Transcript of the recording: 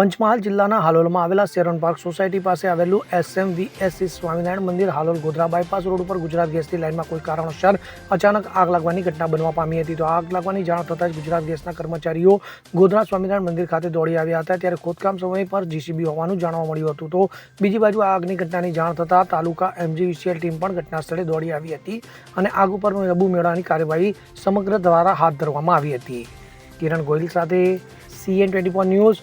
પંચમહાલ જિલ્લાના હાલોલમાં આવેલા સેરન park society પાસે આવેલું એસએમવીએસસી સ્વામિનારાયણ મંદિર હાલોલ ગોધરા બાયપાસ રોડ ઉપર ગુજરાત ગેસની લાઇનમાં કોઈ કારણોસર અચાનક આગ લાગવાની ઘટના બનવા પામી હતી. તો આગ લાગવાની જાણ થતાં જ ગુજરાત ગેસના કર્મચારીઓ ગોધરા સ્વામિનારાયણ મંદિર ખાતે દોડી આવ્યા હતા. ત્યારે ખોદકામ સમય પર જીસીબી હોવાનું જાણવા મળ્યું હતું. તો બીજી બાજુ આ આગની ઘટનાની જાણ થતાં તાલુકા એમજીવીસીએલ ટીમ પણ ઘટના સ્થળે દોડી આવી હતી અને આગ ઉપર રબુ મેળવવાની કાર્યવાહી સમગ્ર દ્વારા હાથ ધરવામાં આવી હતી. કિરણ ગોયલ સાથે સીએન ટ્વેન્ટી ન્યૂઝ